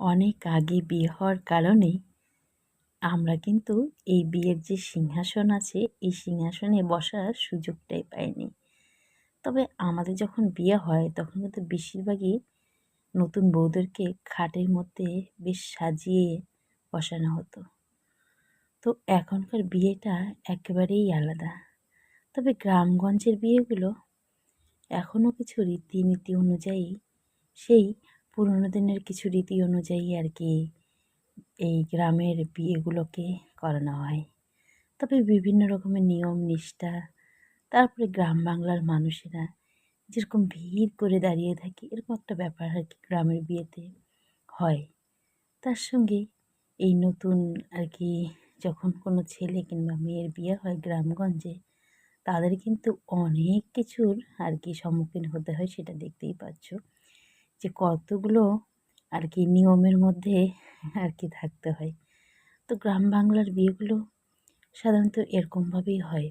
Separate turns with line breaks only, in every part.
অনেক আগে বিয়ে হওয়ার কারণেই আমরা কিন্তু এই বিয়ের যে সিংহাসন আছে, এই সিংহাসনে বসার সুযোগটাই পাইনি। তবে আমাদের যখন বিয়ে হয়, তখন কিন্তু বেশিরভাগই নতুন বউদেরকে খাটের মধ্যে বেশ সাজিয়ে বসানো হতো। তো এখনকার বিয়েটা একেবারেই আলাদা। তবে গ্রামগঞ্জের বিয়েগুলো এখনও কিছু রীতিনীতি অনুযায়ী সেই পুরোনো দিনের কিছু রীতি অনুযায়ী আর কি এই গ্রামের বিয়েগুলোকে করানো হয়। তবে বিভিন্ন রকমের নিয়ম, নিষ্ঠা, তারপরে গ্রাম বাংলার মানুষেরা যেরকম ভিড় করে দাঁড়িয়ে থাকে, এরকম একটা ব্যাপার আর কি গ্রামের বিয়েতে হয়। তার সঙ্গে এই নতুন আর কি যখন কোনো ছেলে কিংবা মেয়ের বিয়ে হয় গ্রামগঞ্জে, তাদের কিন্তু অনেক কিছুর আর কি সম্মুখীন হতে হয়, সেটা দেখতেই পাচ্ছ। যে কতগুলো আর কি নিয়মের মধ্যে আর কি থাকতে হয়। তো গ্রাম বাংলার বিয়েগুলো সাধারণত এরকমভাবেই হয়।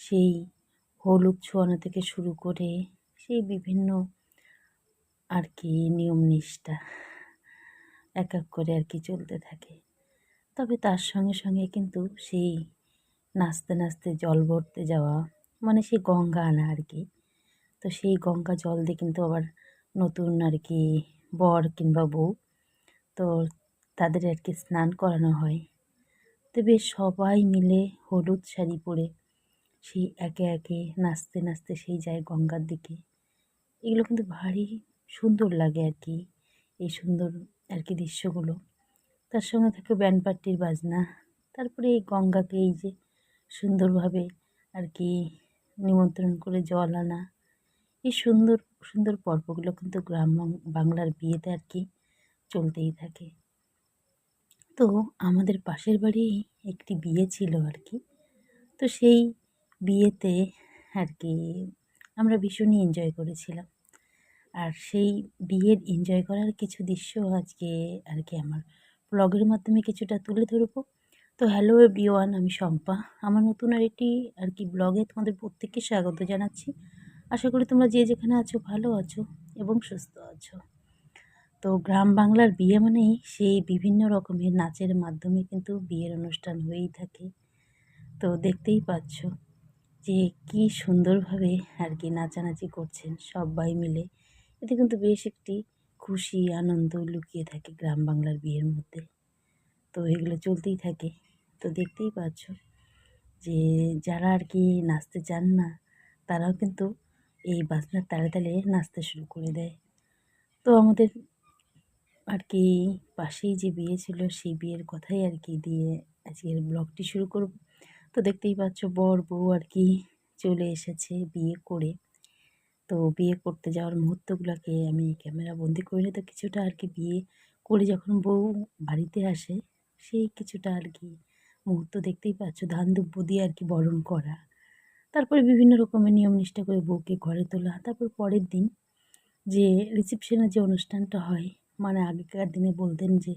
সেই হলুদ ছোঁয়ানো থেকে শুরু করে সেই বিভিন্ন আর কি নিয়ম নিষ্ঠা এক এক করে আর কি চলতে থাকে। তবে তার সঙ্গে সঙ্গে কিন্তু সেই নাচতে নাচতে জল ভরতে যাওয়া মানে সেই গঙ্গা আনা আর কি, তো সেই গঙ্গা জল দিয়ে কিন্তু আবার নতুন আর কি বর কিংবা বউ, তো তাদের আর কি স্নান করানো হয়। তো বেশ সবাই মিলে হলুদ শাড়ি পরে সেই একে একে নাচতে নাচতে সেই যায় গঙ্গার দিকে। এগুলো কিন্তু ভারী সুন্দর লাগে আর কি এই সুন্দর আর কি দৃশ্যগুলো। তার সঙ্গে থাকে ব্যান্ড পার্টির বাজনা, তারপরে এই গঙ্গাকে এই যে সুন্দরভাবে আর কি নিমন্ত্রণ করে জল আনা এই সুন্দর সুন্দর পর্বগুলো কিন্তু গ্রাম বাংলার বিয়েতে আর কি চলতেই থাকে। তো আমাদের পাশের বাড়ি একটি বিয়ে ছিল আর কি। তো সেই বিয়েতে আর কি আমরা ভীষণই এনজয় করেছিলাম। আর সেই বিয়ের এনজয় করার কিছু দৃশ্য আজকে আর কি আমার ব্লগের মাধ্যমে কিছুটা তুলে ধরবো। তো হ্যালো এভরিওয়ান আমি শম্পা। আমার নতুন আর একটি আর কি ব্লগে তোমাদের প্রত্যেককে স্বাগত জানাচ্ছি। আশা করি তোমরা যে যেখানে আছো ভালো আছো এবং সুস্থ আছো। তো গ্রাম বাংলার বিয়ে মানেই সেই বিভিন্ন রকমের নাচের মাধ্যমে কিন্তু বিয়ের অনুষ্ঠান হয়েই থাকে। তো দেখতেই পাচ্ছ যে কি সুন্দরভাবে আর কি নাচানাচি করছেন সবাই মিলে। এতে কিন্তু বেশ একটি খুশি আনন্দ লুকিয়ে থাকে গ্রাম বাংলার বিয়ের মধ্যে। তো এগুলো চলতেই থাকে। তো দেখতেই পাচ্ছ যে যারা আর কি নাচতে চান না, তারাও কিন্তু এই বাজনার তালে তালে নাচতে শুরু করে দেয়। তো আমাদের আর কি পাশেই যে বিয়ে ছিল, সেই বিয়ের কথাই আর কি দিয়ে আজকের ব্লগটি শুরু করব। তো দেখতেই পাচ্ছ, বর বউ আর কি চলে এসেছে বিয়ে করে। তো বিয়ে করতে যাওয়ার মুহূর্তগুলোকে আমি ক্যামেরা বন্দি করে তো কিছুটা আর কি বিয়ে করে যখন বউ বাড়িতে আসে, সেই কিছুটা আর কি মুহূর্ত দেখতেই পাচ্ছ, ধান দুব্য দিয়ে আর কি বরণ করা। তারপরে বিভিন্ন রকমের নিয়ম নিষ্ঠা করে বউকে ঘরে তোলা, তারপর পরের দিন যে রিসেপশনের যে অনুষ্ঠানটা হয় মানে আগেকার দিনে বলতেন যে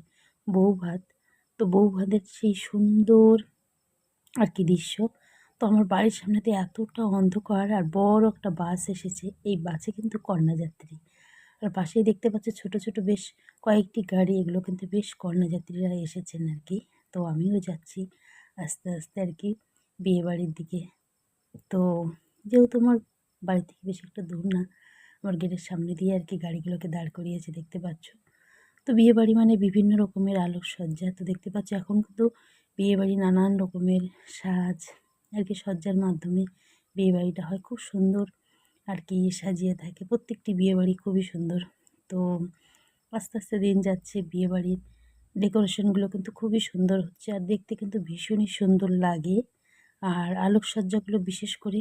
বউ ভাত, তো বউ ভাতের সেই সুন্দর আর কি দৃশ্য, তো আমার বাড়ির সামনেতে এতটা অন্ধকার আর বড় একটা বাস এসেছে, এই বাসে কিন্তু কন্যাযাত্রী। আর পাশেই দেখতে পাচ্ছি ছোট ছোট বেশ কয়েকটি গাড়ি, এগুলো কিন্তু বেশ কন্যাযাত্রীরা এসেছেন আর কি, তো আমিও যাচ্ছি আস্তে আস্তে আর কি বিয়েবাড়ির দিকে তো যেহেতু আমার বাড়ি থেকে বেশি একটা দূর না, আমার গেটের সামনে দিয়ে আর কি গাড়িগুলোকে দাঁড় করিয়েছে, দেখতে পাচ্ছ। তো বিয়ে বাড়ি মানে বিভিন্ন রকমের আলোকসজ্জা। তো দেখতে পাচ্ছ এখন কিন্তু বিয়ে বাড়ি নানান রকমের সাজ আর কি সজ্জার মাধ্যমে বিয়ে বাড়িটা হয়। খুব সুন্দর আর কি সাজিয়ে থাকে। প্রত্যেকটি বিয়ে বাড়ি খুবই সুন্দর। তো আস্তে আস্তে দিন যাচ্ছে বিয়ে বাড়ির ডেকোরেশনগুলো কিন্তু খুবই সুন্দর হচ্ছে। আর দেখতে কিন্তু ভীষণই সুন্দর লাগে। আর আলোকসজ্জাগুলো বিশেষ করে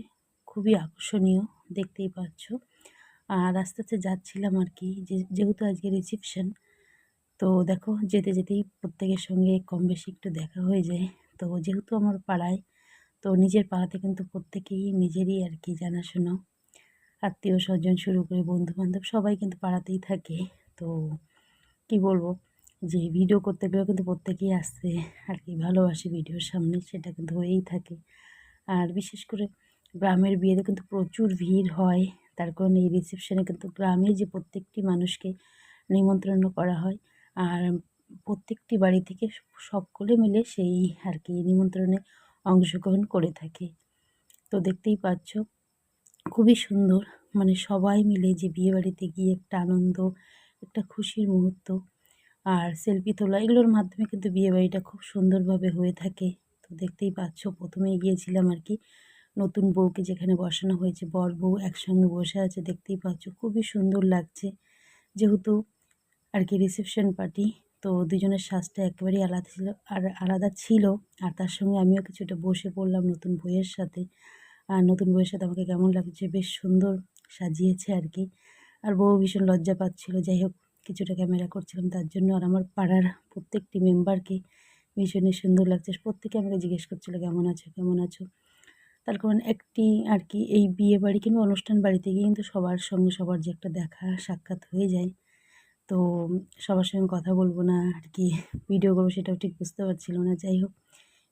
খুবই আকর্ষণীয়, দেখতেই পাচ্ছ। আর আস্তে আস্তে যাচ্ছিলাম আর কি যেহেতু আজকে রিসেপশন তো দেখো যেতে যেতেই প্রত্যেকের সঙ্গে কম বেশি একটু দেখা হয়ে যায়। তো যেহেতু আমার পাড়ায়, তো নিজের পাড়াতে কিন্তু প্রত্যেকেই নিজেরই আর কি জানাশোনা। আত্মীয় স্বজন শুরু করে বন্ধু বান্ধব সবাই কিন্তু পাড়াতেই থাকে। তো কি বলব যে ভিডিও করতে গেলেও কিন্তু প্রত্যেকেই আসছে আর কি, ভালোবাসি ভিডিওর সামনে, সেটা কিন্তু হয়েই থাকে। আর বিশেষ করে গ্রামের বিয়েতে কিন্তু প্রচুর ভিড় হয়, তার কারণে এই রিসেপশনে কিন্তু গ্রামে যে প্রত্যেকটি মানুষকে নিমন্ত্রণ করা হয়, আর প্রত্যেকটি বাড়ি থেকে সকলে মিলে সেই আর কি নিমন্ত্রণে অংশগ্রহণ করে থাকে। তো দেখতেই পাচ্ছ, খুবই সুন্দর মানে সবাই মিলে যে বিয়েবাড়িতে গিয়ে একটা আনন্দ, একটা খুশির মুহূর্ত আর সেলফি তোলা, এগুলোর মাধ্যমে কিন্তু বিয়েবাড়িটা খুব সুন্দরভাবে হয়ে থাকে। তো দেখতেই পাচ্ছ, প্রথমেই গিয়েছিলাম আর কি নতুন বউকে যেখানে বসানো হয়েছে, বর বউ একসঙ্গে বসে আছে, দেখতেই পাচ্ছ, খুবই সুন্দর লাগছে। যেহেতু আর কি রিসেপশন পার্টি তো দুজনের সাজটা একেবারেই আলাদা ছিল, আর আলাদা ছিল, আর তার সঙ্গে আমিও কিছুটা বসে পড়লাম নতুন বইয়ের সাথে। আর নতুন বইয়ের সাথে আমাকে কেমন লাগছে, বেশ সুন্দর সাজিয়েছে আর কি। আর বউ ভীষণ লজ্জা পাচ্ছিল, যাই হোক কিছুটা ক্যামেরা করছিলাম, তার জন্য আর আমার পাড়ার প্রত্যেকটি মেম্বারকে ভীষণই সুন্দর লাগছে। প্রত্যেকে আমাকে জিজ্ঞেস করছিল, কেমন আছো? কেমন আছো? তার কারণ একটি আর কি, এই বিয়ে বাড়ি কিংবা অনুষ্ঠান বাড়িতে গিয়ে কিন্তু সবার সঙ্গে সবার যে একটা দেখা সাক্ষাৎ হয়ে যায়। তো সবার সঙ্গে কথা বলব না, আর কি ভিডিও করব সেটাও ঠিক বুঝতে পারছিলাম না। যাই হোক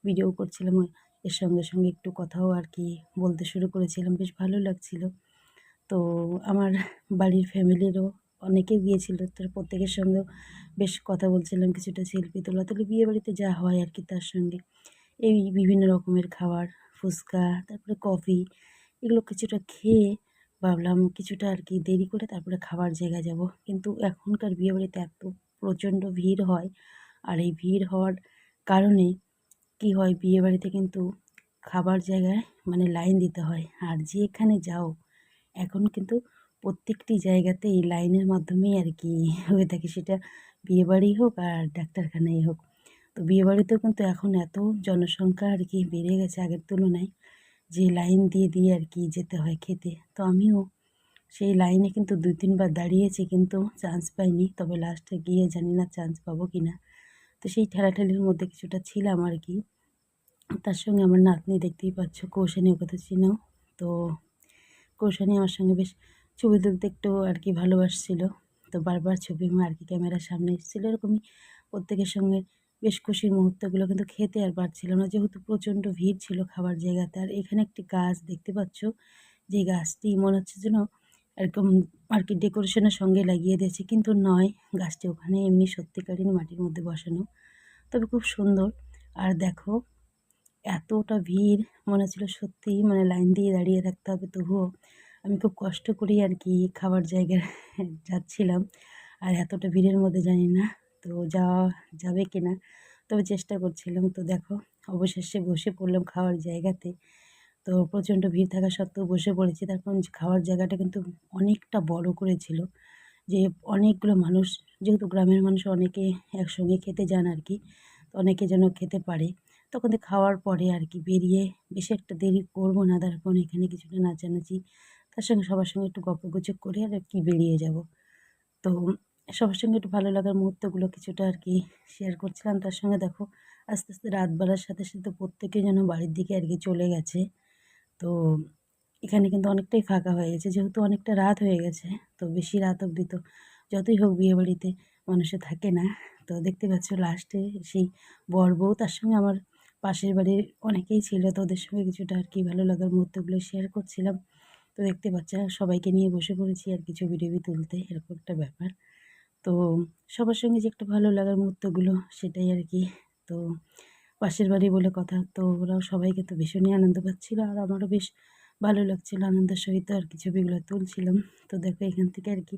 ভিডিও করছিলাম, এর সঙ্গে সঙ্গে একটু কথাও আর কি বলতে শুরু করেছিলাম, বেশ ভালো লাগছিল। তো আমার বাড়ির ফ্যামিলিরও অনেকে গিয়েছিল, তার প্রত্যেকের সঙ্গেও বেশ কথা বলছিলাম কিছুটা সেলফি তোলা। তুলি বিয়ে বাড়িতে যা হয় আর কি তার সঙ্গে। এই বিভিন্ন রকমের খাবার, ফুচকা, তারপরে কফি, এগুলো কিছুটা খেয়ে ভাবলাম কিছুটা আর কি দেরি করে তারপরে খাবার জায়গায় যাব। কিন্তু এখনকার বিয়েবাড়িতে এত প্রচণ্ড ভিড় হয় আর এই ভিড় হওয়ার কারণে কি হয় বিয়েবাড়িতে কিন্তু খাবার জায়গায় মানে লাইন দিতে হয়। আর যেখানে যাও, এখন কিন্তু প্রত্যেকটি জায়গাতে এই লাইনের মাধ্যমেই আর কি হয়ে থাকে। সেটা বিয়েবাড়ি হোক আর ডাক্তারখানাই হোক। তো বিয়েবাড়িতেও কিন্তু এখন এত জনসংখ্যা আর কি বেড়ে গেছে আগের তুলনায় যে লাইন দিয়ে দিয়ে আর কি যেতে হয় খেতে। তো আমিও সেই লাইনে কিন্তু দুই, তিনবার দাঁড়িয়েছি কিন্তু চান্স পাইনি। তবে লাস্টে গিয়ে জানি না চান্স পাবো কি না তো সেই ঠেলাঠেলির মধ্যে কিছুটা ছিলাম আর কি। তার সঙ্গে আমার নাতনি দেখতেই পাচ্ছ কৌশানি কথা চিনো তো কৌশানি আমার সঙ্গে বেশ ছবি তুলতে একটু আর কি ভালোবাসছিল। তো বারবার ছবি আর কি ক্যামেরার সামনে এসেছিল এরকমই। প্রত্যেকের সঙ্গে বেশ খুশির মুহূর্তগুলো কিন্তু খেতে আর পারছিলাম না। যেহেতু প্রচণ্ড ভিড় ছিল খাবার জায়গাতে, আর এখানে একটি গাছ দেখতে পাচ্ছ, যে গাছটি মনে হচ্ছে যেন এরকম আর কি ডেকোরেশনের সঙ্গে লাগিয়ে দিয়েছে, কিন্তু নয়, গাছটি ওখানে এমনি সত্যিকারই মাটির মধ্যে বসানো। তবে খুব সুন্দর। আর দেখো, এতটা ভিড়, মনে হচ্ছিল সত্যিই মানে লাইন দিয়ে দাঁড়িয়ে থাকতে হবে, তবুও আমি খুব কষ্ট করেই আর কি খাবার জায়গায় যাচ্ছিলাম। আর এতটা ভিড়ের মধ্যে জানি না তো যাওয়া যাবে কি না তবে চেষ্টা করছিলাম। তো দেখো, অবশেষে বসে পড়লাম খাওয়ার জায়গাতে। তো প্রচণ্ড ভিড় থাকা সত্ত্বেও বসে পড়েছি। তারপর খাওয়ার জায়গাটা কিন্তু অনেকটা বড় করেছিল। যে অনেকগুলো মানুষ, যেহেতু গ্রামের মানুষ অনেকে একসঙ্গে খেতে যান আর কি অনেকে যেন খেতে পারে। তখন খাওয়ার পরে আর কি বেরিয়ে বেশি একটা দেরি করব না। তারপর এখানে কিছুটা নাচানাচি তার সঙ্গে সবার সঙ্গে একটু গল্পগুজব করে আর কি বেরিয়ে যাব। তো সবার সঙ্গে একটু ভালো লাগার মুহূর্তগুলো কিছুটা আর কি শেয়ার করছিলাম। তার সঙ্গে দেখো, আস্তে আস্তে রাত বাড়ার সাথে সাথে প্রত্যেকে যেন বাড়ির দিকে আর কি চলে গেছে। তো এখানে কিন্তু অনেকটাই ফাঁকা হয়ে গেছে, যেহেতু অনেকটা রাত হয়ে গেছে। তো বেশি রাত অবধি তো যতই হোক বিয়ে বাড়িতে মানুষে থাকে না। তো দেখতে পাচ্ছ লাস্টে সেই বর বউ, তার সঙ্গে আমার পাশের বাড়ির অনেকেই ছিল। তো ওদের সঙ্গে কিছুটা আর কি ভালো লাগার মুহূর্তগুলো শেয়ার করছিলাম। তো দেখতে পাচ্ছ সবাইকে নিয়ে বসে পড়েছি আর কিছু ছবি তুলতে, এরকম একটা ব্যাপার। তো সবার সঙ্গে যে একটা ভালো লাগার মুহূর্তগুলো, সেটাই আর কি। তো পাশের বাড়ি বলে কথা, তো ওরাও সবাইকে তো ভীষণই আনন্দ পাচ্ছিলো, আর আমারও বেশ ভালো লাগছিল। আনন্দের সহিত আর কি ছবিগুলো তুলছিলাম। তো দেখো, এখান থেকে আর কি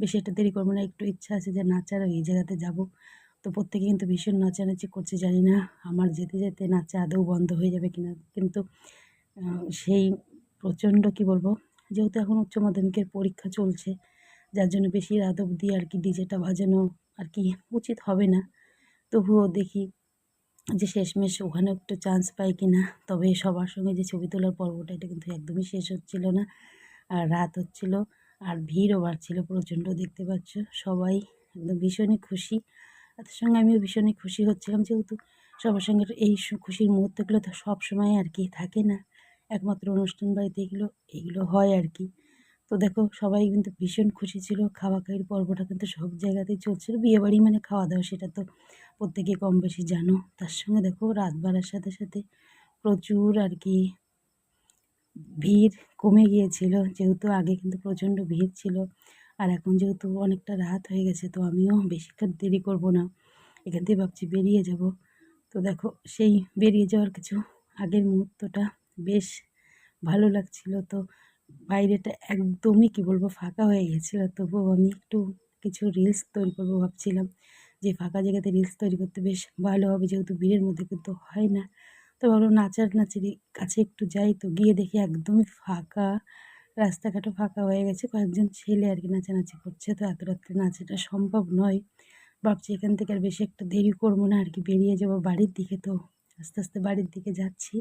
বেশি একটা দেরি করব না, একটু ইচ্ছা আছে যে নাচার এই জায়গাতে যাব। তো প্রত্যেকে কিন্তু ভীষণ নাচানাচি করছে, জানি না আমার যেতে যেতে নাচা আদৌ বন্ধ হয়ে যাবে কিনা। কিন্তু সেই প্রচণ্ড, কি বলব? যেহেতু এখন উচ্চ মাধ্যমিকের পরীক্ষা চলছে, যার জন্য বেশি রাত অবধি আর কি ডিজেটা বাজানো আর কি উচিত হবে না। তবুও দেখি যে শেষমেশ ওখানে একটু চান্স পাই কি না। তবে সবার সঙ্গে যে ছবি তোলার পর্বটা, এটা কিন্তু একদমই শেষ হচ্ছিল না। আর রাত হচ্ছিল আর ভিড়ও বাড়ছিল, প্রচণ্ড দেখতে পাচ্ছ সবাই। একদম ভীষণই খুশি। তাদের সঙ্গে আমিও ভীষণই খুশি হচ্ছিলাম, যেহেতু সবার সঙ্গে এই খুশির মুহূর্তগুলো তো সব সময় আর কি থাকে না। একমাত্র অনুষ্ঠান বাড়িতে এগুলো এগুলো হয় আর কি। তো দেখো, সবাই কিন্তু ভীষণ খুশি ছিল। খাওয়া খাওয়ির পর্বটা কিন্তু সব জায়গাতেই চলছিল। বিয়েবাড়ি মানে খাওয়া দাওয়া, সেটা তো প্রত্যেকে কম বেশি জানো। তার সঙ্গে দেখো, রাত বাড়ার সাথে সাথে প্রচুর আর কি ভিড় কমে গিয়েছিল। যেহেতু আগে কিন্তু প্রচণ্ড ভিড় ছিল,
আর এখন যেহেতু অনেকটা রাত হয়ে গেছে, তো আমিও বেশিক্ষণ দেরি করব না। এখান থেকে ভাবছি বেরিয়ে যাব। তো দেখো, সেই বেরিয়ে যাওয়ার কিছু আগের মুহূর্তটা বেশ ভালো লাগছিল। তো বাইরেটা একদমই কী বলব ফাঁকা হয়ে গেছিল। তবুও আমি একটু কিছু রিলস তৈরি করব ভাবছিলাম যে ফাঁকা জায়গাতে রিলস তৈরি করতে বেশ ভালো হবে। যেহেতু ভিড়ের মধ্যে কিন্তু হয় না। তো ভাবলাম নাচার নাচেরই কাছে একটু যাই। তো গিয়ে দেখি একদমই ফাঁকা, রাস্তাঘাটও ফাঁকা হয়ে গেছে। কয়েকজন ছেলে আর কি নাচানাচি করছে। তো এত রাত্রে নাচাটা সম্ভব নয়। ভাবছি এখান থেকে আর বেশি একটা দেরি করব না। আর কি বেরিয়ে যাব বাড়ির দিকে। তো আস্তে আস্তে বাড়ির দিকে যাচ্ছি।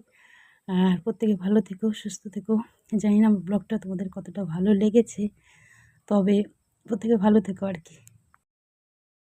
আর প্রত্যেকে ভালো থেকো, সুস্থ থেকো। জানি না আমার ব্লগটা তোমাদের কতটা ভালো লেগেছে, তবে প্রত্যেকে ভালো থেকো আর কি।